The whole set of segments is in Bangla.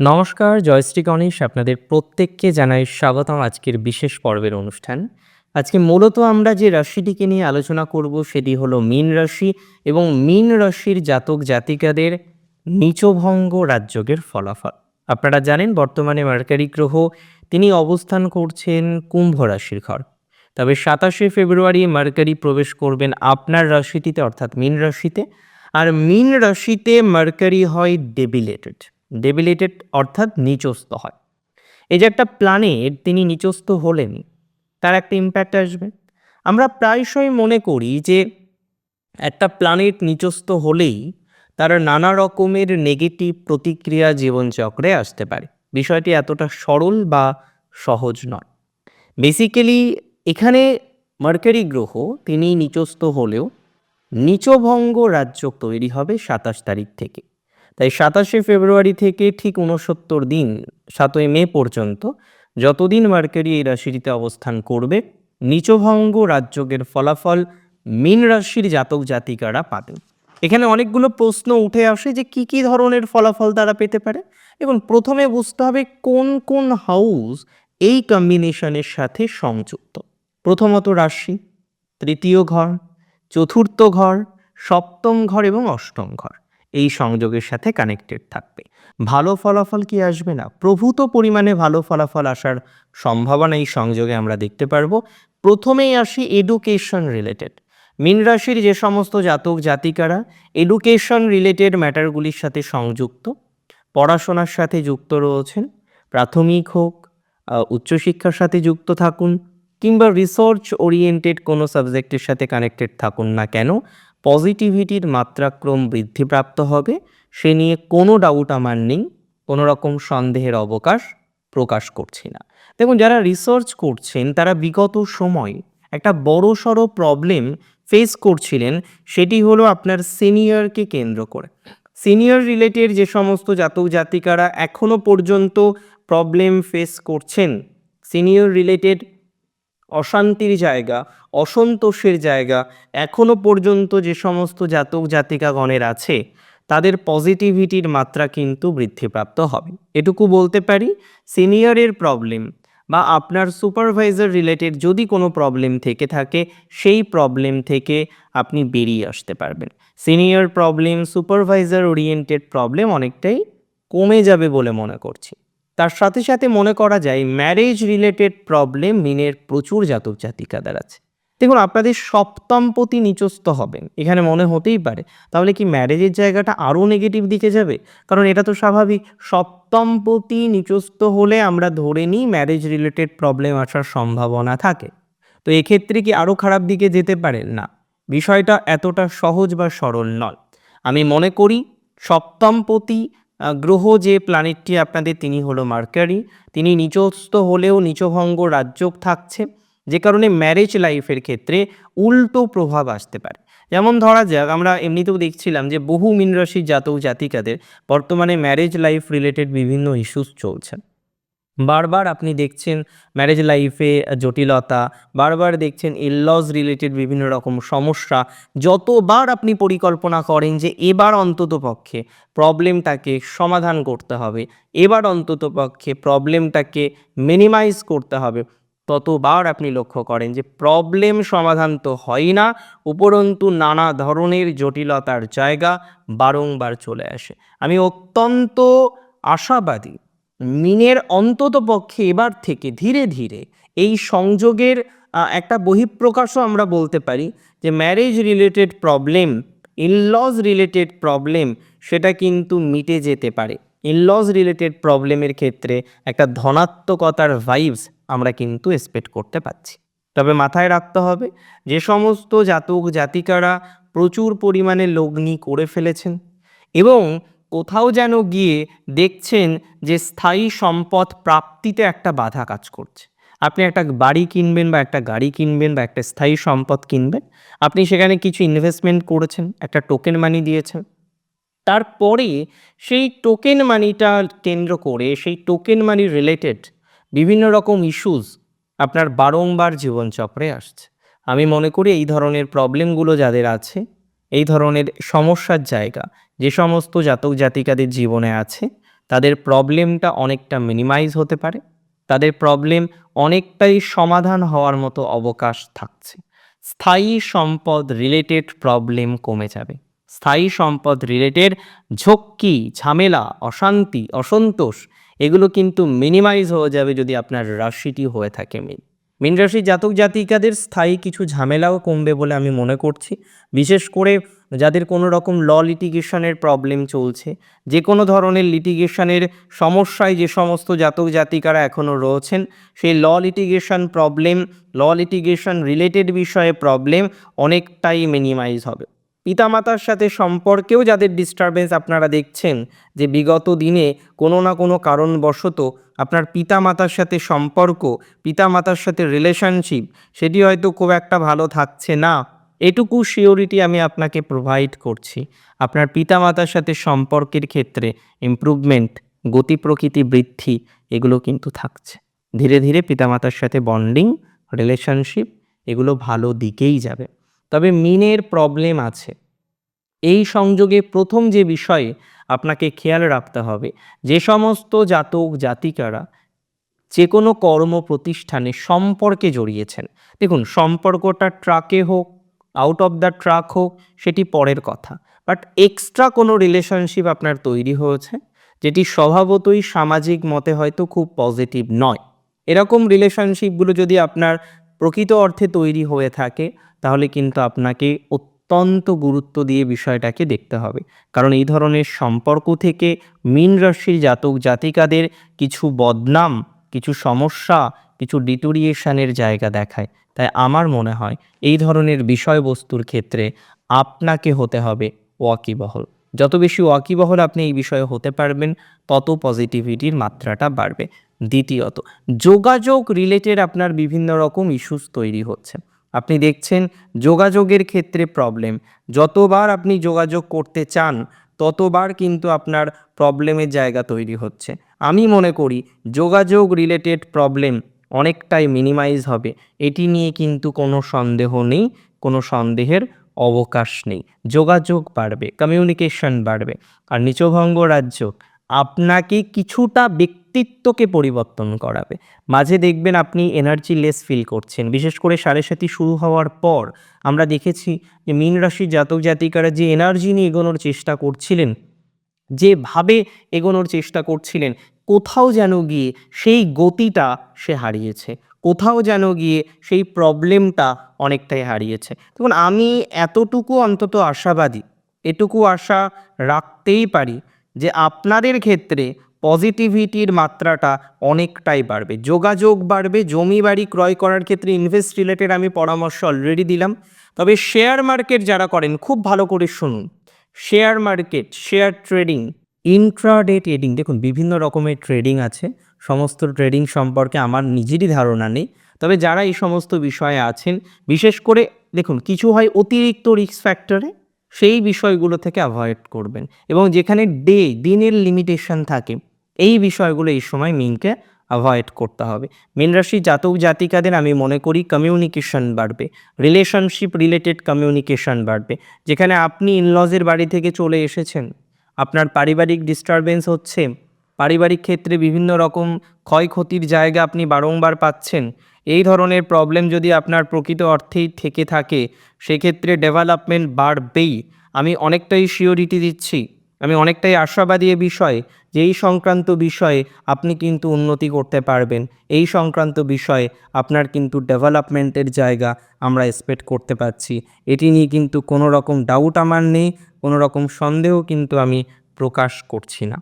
নমস্কার জয়শ্রী গণেশ আপনাদের প্রত্যেককে জানাই স্বাগতম আজকের বিশেষ পর্বের অনুষ্ঠান। আজকে মূলত আমরা যে রাশিটিকে নিয়ে আলোচনা করব সেটি হলো মীন রাশি এবং মীন রাশির জাতক জাতিকাদের নিচভঙ্গ রাজযোগের ফলাফল। আপনারা জানেন, বর্তমানে মার্কারি গ্রহ তিনি অবস্থান করছেন কুম্ভ রাশির ঘর। তবে সাতাশে ফেব্রুয়ারি মার্কারি প্রবেশ করবেন আপনার রাশিটিতে, অর্থাৎ মীন রাশিতে। আর মীন রাশিতে মার্কারি হয় ডেবিলেটেড ডেবিলেটেড অর্থাৎ নিচস্থ হয়। এই যে একটা প্ল্যানেট তিনি নিচস্থ হলেন তার একটা ইম্প্যাক্ট আসবে। আমরা প্রায়শই মনে করি যে একটা প্ল্যানেট নিচস্থ হলেই তার নানা রকমের নেগেটিভ প্রতিক্রিয়া জীবনচক্রে আসতে পারে। বিষয়টি এতটা সরল বা সহজ নয়। বেসিক্যালি এখানে মার্কারি গ্রহ, তিনি নিচস্থ হলেও নিচভঙ্গ রাজ্য তৈরি হবে সাতাশ তারিখ থেকে। সাতাশে ফেব্রুয়ারি থেকে ঠিক উনসত্তর দিন, সাতই মে পর্যন্ত যতদিন মার্কারি এই রাশিটিতে অবস্থান করবে, নিচভঙ্গ রাজযোগের ফলাফল মীন রাশির জাতক জাতিকারা পাবেন। এখানে অনেকগুলো প্রশ্ন উঠে আসে যে কি কি ধরনের ফলাফল তারা পেতে পারে এবং প্রথমে বুঝতে হবে কোন কোন হাউস এই কম্বিনেশনের সাথে সংযুক্ত। প্রথমত রাশি, তৃতীয় ঘর, চতুর্থ ঘর, সপ্তম ঘর এবং অষ্টম ঘর। এই সংযোগের সাথে কানেক্টেড থাকবে। ভালো ফলাফল কি আসবে না? প্রভূত পরিমাণে ভালো ফলাফল আসার সম্ভাবনা এই সংযোগে আমরা দেখতে পারব। প্রথমেই আসি এডুকেশন রিলেটেড মীন রাশির যে সমস্ত জাতক জাতিকারা এডুকেশন রিলেটেড ম্যাটারগুলির সাথে সংযুক্ত, পড়াশোনার সাথে যুক্ত রয়েছেন, প্রাথমিক হোক উচ্চশিক্ষার সাথে যুক্ত থাকুন, কিংবা রিসার্চ ওরিয়েন্টেড কোনো সাবজেক্টের সাথে কানেক্টেড থাকুন না কেন পজিটিভিটির মাত্রাক্রম বৃদ্ধিপ্রাপ্ত হবে, সে নিয়ে কোনো ডাউট আমার নেই, কোনো রকম সন্দেহের অবকাশ প্রকাশ করছি না। দেখুন, যারা রিসার্চ করছেন, তারা বিগত সময় একটা বড় সড়ো প্রবলেম ফেস করছিলেন, সেটি হলো আপনার সিনিয়রকে কেন্দ্র করে। সিনিয়র রিলেটেড যে সমস্ত জাতক জাতিকারা এখনও পর্যন্ত প্রবলেম ফেস করছেন সিনিয়র রিলেটেড অশান্তির জায়গা, অসন্তোষের জায়গা, এখনও পর্যন্ত যে সমস্ত জাতক জাতিকাগণের আছে, তাদের পজিটিভিটির মাত্রা কিন্তু বৃদ্ধিপ্রাপ্ত হবে। এটুকু বলতে পারি সিনিয়রের প্রবলেম বা আপনার সুপারভাইজার রিলেটেড যদি কোনো প্রবলেম থেকে থাকে, সেই প্রবলেম থেকে আপনি বেরিয়ে আসতে পারবেন। Senior problem supervisor oriented problem অনেকটাই কমে যাবে বলে মনে করছি। তার সাথে সাথে মনে করা যায় ম্যারেজ রিলেটেড প্রবলেম মিনের প্রচুর জাতক জাতিকাদের আছে। দেখুন, আপনাদের সপ্তমপতি নিচস্থ হবেন, এখানে মনে হতেই পারে। তাহলে কি ম্যারেজের জায়গাটা আরও নেগেটিভ দিকে যাবে? কারণ এটা তো স্বাভাবিক সপ্তমপতি নিচস্থ হলে আমরা ধরে নিই ম্যারেজ রিলেটেড প্রবলেম আসার সম্ভাবনা থাকে। তো এক্ষেত্রে কি আরও খারাপ দিকে যেতে পারে? না, বিষয়টা এতটা সহজ বা সরল নয়। আমি মনে করি সপ্তমপতি গ্রহ যে প্ল্যানেটটি আপনাদের তিনি হলো মার্কারি, তিনি নিচস্থ হলেও নিচভঙ্গ রাজ্য থাকছে, যে কারণে ম্যারেজ লাইফের ক্ষেত্রে উল্টো প্রভাব আসতে পারে। যেমন ধরা যাক, আমরা এমনিতেও দেখছিলাম যে বহু মিন রাশির জাতক জাতিকাদের বর্তমানে ম্যারেজ লাইফ রিলেটেড বিভিন্ন ইস্যুস চলছে। বারবার আপনি দেখছেন ম্যারেজ লাইফে জটিলতা, বারবার দেখছেন ইললস রিলেটেড বিভিন্ন রকম সমস্যা। যতবার আপনি পরিকল্পনা করেন যে এবার অন্তত পক্ষে প্রবলেমটাকে সমাধান করতে হবে, এবার অন্তত পক্ষে প্রবলেমটাকে মিনিমাইজ করতে হবে, ততবার আপনি লক্ষ্য করেন যে প্রবলেম সমাধান তো হয় না, উপরন্তু নানা ধরনের জটিলতার জায়গা বারংবার চলে আসে। আমি অত্যন্ত আশাবাদী মিনের অন্তত পক্ষে এবার থেকে ধীরে ধীরে এই সংযোগের একটা বহিঃপ্রকাশও আমরা বলতে পারি যে marriage related problem in laws related problem সেটা কিন্তু মিটে যেতে পারে। ইনলজ রিলেটেড প্রবলেমের ক্ষেত্রে একটা ধনাত্মকতার ভাইবস আমরা কিন্তু এক্সপেক্ট করতে পারছি তবে মাথায় রাখতে হবে, যে সমস্ত জাতক জাতিকারা প্রচুর পরিমাণে লগ্নি করে ফেলেছেন এবং কোথাও যেন গিয়ে দেখছেন যে স্থায়ী সম্পদ প্রাপ্তিতে একটা বাধা কাজ করছে। আপনি একটা বাড়ি কিনবেন বা একটা গাড়ি কিনবেন বা একটা স্থায়ী সম্পদ কিনবেন, আপনি সেখানে কিছু ইনভেস্টমেন্ট করেছেন, একটা টোকেন মানি দিয়েছেন। তারপরে সেই টোকেন মানিটা কেন্দ্র করে, সেই টোকেন মানি রিলেটেড বিভিন্ন রকম ইস্যুস আপনার বারংবার জীবনচক্রে আসছে। আমি মনে করি এই ধরনের প্রবলেমগুলো যাদের আছে এই ধরনের সমস্যার জায়গা। যে সমস্ত জাতক জাতিকাদের জীবনে আছে, তাদের প্রবলেমটা অনেকটা মিনিমাইজ হতে পারে। তাদের প্রবলেম অনেকটাই সমাধান হওয়ার মতো অবকাশ থাকছে। স্থায়ী সম্পদ রিলেটেড প্রবলেম কমে যাবে। স্থায়ী সম্পদ রিলেটেড ঝক্কি, ঝামেলা, অশান্তি, অসন্তোষ, এগুলো কিন্তু মিনিমাইজ হয়ে যাবে যদি আপনার রাশিটি হয়ে থাকে মিন মিন রাশির জাতক জাতিকাদের স্থায়ী কিছু ঝামেলাও কমবে বলে আমি মনে করছি। বিশেষ করে যাদের কোনো রকম ল লিটিগেশনের প্রবলেম চলছে যে কোনো ধরনের লিটিগেশনের সমস্যায় যে সমস্ত জাতক জাতিকারা এখনও রয়েছেন, সেই law litigation problem law litigation related বিষয়ে প্রবলেম অনেকটাই মিনিমাইজ হবে। পিতামাতার সাথে সম্পর্কেও যাদের ডিস্টারবেন্স আপনারা দেখছেন, যে বিগত দিনে কোনো না কোনো কারণবশত আপনার পিতা মাতার সাথে সম্পর্ক, পিতামাতার সাথে রিলেশনশিপ সেটি হয়তো খুব একটা ভালো থাকছে না। এটুকু শিওরিটি আমি আপনাকে প্রোভাইড করছি। আপনার পিতামাতার সাথে সম্পর্কের ক্ষেত্রে ইমপ্রুভমেন্ট গতি প্রকৃতি বৃদ্ধি, এগুলো কিন্তু থাকছে। ধীরে ধীরে পিতামাতার সাথে বন্ডিং রিলেশনশিপ এগুলো ভালো দিকেই যাবে। তবে মিনের প্রবলেম আছে। এই সংযোগে প্রথম যে বিষয়ে আপনাকে খেয়াল রাখতে হবে, যে সমস্ত জাতক জাতিকারা যে কোনো কর্ম প্রতিষ্ঠানে সম্পর্কে জড়িয়েছেন। দেখুন, সম্পর্কটা ট্রাকে হোক আউট অফ দ্য ট্রাক হোক, সেটি পরের কথা। বাট এক্সট্রা কোনো রিলেশনশিপ আপনার তৈরি হয়েছে, যেটি স্বভাবতই সামাজিক মতে হয়তো খুব পজিটিভ নয়। এরকম রিলেশনশিপগুলো যদি আপনার প্রকৃত অর্থে তৈরি হয়ে থাকে, তাহলে কিন্তু আপনাকে অত্যন্ত গুরুত্ব দিয়ে বিষয়টাকে দেখতে হবে। কারণ এই ধরনের সম্পর্ক থেকে মীন রাশির জাতক জাতিকাদের কিছু বদনাম, কিছু সমস্যা, কিছু ডিটোরিয়েশনের জায়গা দেখায়। তাই আমার মনে হয় এই ধরনের বিষয়বস্তুর ক্ষেত্রে আপনাকে হতে হবে ওয়াকিবহল। যত বেশি ওয়াকিবহল আপনি এই বিষয়ে হতে পারবেন, তত পজিটিভিটির মাত্রাটা বাড়বে। দ্বিতীয়ত, যোগাযোগ রিলেটেড আপনার বিভিন্ন রকম ইস্যুস তৈরি হচ্ছে। আপনি দেখছেন যোগাযোগের ক্ষেত্রে প্রবলেম যতবার আপনি যোগাযোগ করতে চান, ততবার কিন্তু আপনার প্রবলেমের জায়গা তৈরি হচ্ছে। আমি মনে করি যোগাযোগ রিলেটেড প্রবলেম অনেকটাই মিনিমাইজ হবে। এটি নিয়ে কিন্তু কোনো সন্দেহ নেই, কোনো সন্দেহের অবকাশ নেই। যোগাযোগ বাড়বে কমিউনিকেশন বাড়বে। আর নিচভঙ্গ রাজ্য আপনাকে কিছুটা ব্যক্তিত্বকে পরিবর্তন করাবে। মাঝে দেখবেন আপনি এনার্জি লেস ফিল করছেন। বিশেষ করে সাড়ে সাথী শুরু হওয়ার পর আমরা দেখেছি যে মীন রাশির জাতক জাতিকারা যে এনার্জি নিয়ে এগোনোর চেষ্টা করছিলেন, যেভাবে এগোনোর চেষ্টা করছিলেন, কোথাও যেন গিয়ে সেই গতিটা সে হারিয়েছে। কোথাও যেন গিয়ে সেই প্রবলেমটা অনেকটাই হারিয়েছে। দেখুন, আমি এতটুকু অন্তত আশাবাদী, এটুকু আশা রাখতেই পারি যে আপনাদের ক্ষেত্রে পজিটিভিটির মাত্রাটা অনেকটাই বাড়বে। যোগাযোগ বাড়বে জমি বাড়ি ক্রয় করার ক্ষেত্রে ইনভেস্ট রিলেটেড আমি পরামর্শ অলরেডি দিলাম। তবে শেয়ার মার্কেট যারা করেন, খুব ভালো করে শুনুন। Share market share trading intraday trading দেখুন বিভিন্ন রকমের ট্রেডিং আছে। সমস্ত ট্রেডিং সম্পর্কে আমার নিজেরই ধারণা নেই। তবে যারা এই সমস্ত বিষয়ে আছেন, বিশেষ করে দেখুন, কিছু হয় অতিরিক্ত রিস্ক ফ্যাক্টরে সেই বিষয়গুলো থেকে অ্যাভয়েড করবেন। এবং যেখানে ডে দিনের লিমিটেশন থাকে, এই বিষয়গুলো এই সময় মিনকে অ্যাভয়েড করতে হবে। মীন রাশি জাতক জাতিকাদের আমি মনে করি কমিউনিকেশন বাড়বে। রিলেশনশিপ রিলেটেড কমিউনিকেশন বাড়বে। যেখানে আপনি ইনলজের বাড়ি থেকে চলে এসেছেন, আপনার পারিবারিক ডিস্টারবেন্স হচ্ছে পারিবারিক ক্ষেত্রে বিভিন্ন রকম ক্ষয়ক্ষতির জায়গা আপনি বারংবার পাচ্ছেন। এই ধরনের প্রবলেম যদি আপনার প্রকৃত অর্থেই থেকে থাকে, সেক্ষেত্রে ডেভেলপমেন্ট বাড়বেই। আমি অনেকটাই শিওরিটি দিচ্ছি। আমি অনেকটাই আশাবাদী এ বিষয়ে যে এই সংক্রান্ত বিষয়ে আপনি কিন্তু উন্নতি করতে পারবেন। এই সংক্রান্ত বিষয়ে আপনার কিন্তু ডেভেলপমেন্টের জায়গা আমরা এক্সপেক্ট করতে পারছি। এটি নিয়ে কিন্তু কোনো রকম ডাউট আমার নেই কোনো রকম সন্দেহ কিন্তু আমি প্রকাশ করছি না।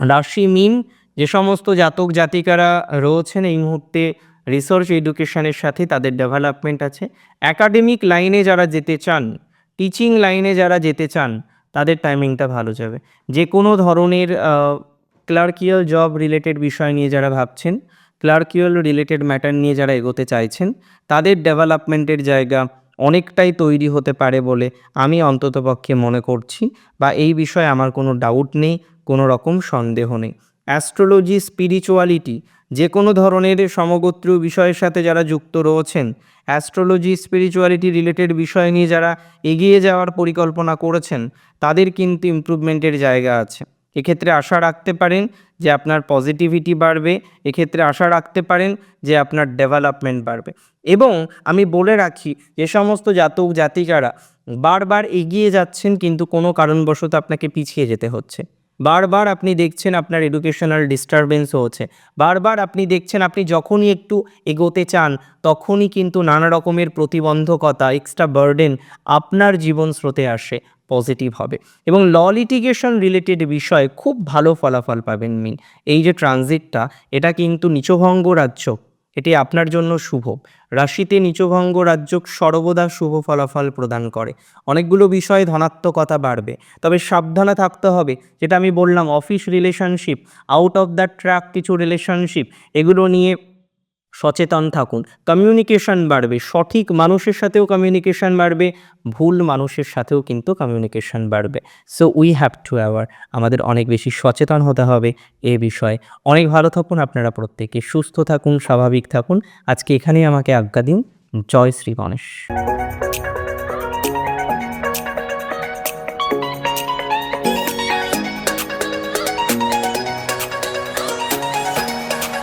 রাশি মিন যে সমস্ত জাতক জাতিকারা রয়েছেন এই মুহূর্তে রিসার্চ এডুকেশনের সাথে তাদের ডেভেলপমেন্ট আছে। একাডেমিক লাইনে যারা যেতে চান টিচিং লাইনে যারা যেতে চান, তাদের টাইমিংটা ভালো যাবে। যে কোনো ধরনের ক্লার্কিয়াল জব রিলেটেড বিষয় নিয়ে যারা ভাবছেন ক্লার্কিয়াল রিলেটেড ম্যাটার নিয়ে যারা এগোতে চাইছেন, তাদের ডেভেলপমেন্টের জায়গা অনেকটাই তৈরি হতে পারে বলে আমি অন্ততপক্ষে মনে করছি বা এই বিষয়ে আমার কোনো ডাউট নেই। কোনো রকম সন্দেহ নেই। অ্যাস্ট্রোলজি, স্পিরিচুয়ালিটি, যে কোনো ধরনের সমগোত্রীয় বিষয়ের সাথে যারা যুক্ত রয়েছেন, অ্যাস্ট্রোলজি, স্পিরিচুয়ালিটি রিলেটেড বিষয় নিয়ে যারা এগিয়ে যাওয়ার পরিকল্পনা করেছেন, তাদের কিন্তু ইমপ্রুভমেন্টের জায়গা আছে। এক্ষেত্রে আশা রাখতে পারেন যে আপনার পজিটিভিটি বাড়বে, এক্ষেত্রে আশা রাখতে পারেন যে আপনার ডেভেলপমেন্ট বাড়বে। এবং আমি বলে রাখি, যে সমস্ত জাতক জাতিকারা বারবার এগিয়ে যাচ্ছেন কিন্তু কোনো কারণবশত আপনাকে পিছিয়ে যেতে হচ্ছে। বারবার আপনি দেখছেন আপনার এডুকেশনাল ডিস্টারবেন্সও হচ্ছে। বারবার আপনি দেখছেন আপনি যখনই একটু এগোতে চান, তখনই কিন্তু নানা রকমের প্রতিবন্ধকতা এক্সট্রা বার্ডেন আপনার জীবন স্রোতে আসে পজিটিভ হবে। এবং ল লিটিগেশন রিলেটেড বিষয়ে খুব ভালো ফলাফল পাবেন মিন। এই যে ট্রানজিটটা এটা কিন্তু নিচভঙ্গ রাজ্য। এটি আপনার জন্য শুভ। রাশিতে নিচভঙ্গ রাজ্য সর্বদা শুভ ফলাফল প্রদান করে। অনেকগুলো বিষয়ে ধনাত্মকতা বাড়বে। তবে সাবধানে থাকতে হবে, যেটা আমি বললাম office relationship out of the track কিছু রিলেশনশিপ এগুলো নিয়ে সচেতন থাকুন। কমিউনিকেশন বাড়বে। সঠিক মানুষের সাথেও কমিউনিকেশন বাড়বে। ভুল মানুষের সাথেও কিন্তু কমিউনিকেশন বাড়বে। So we have to aware আমাদের অনেক বেশি সচেতন হতে হবে এ বিষয়ে। অনেক ভালো থাকুন আপনারা প্রত্যেকে। সুস্থ থাকুন, স্বাভাবিক থাকুন। আজকে এখানেই আমাকে আজ্ঞা দিন। জয় শ্রী গণেশ।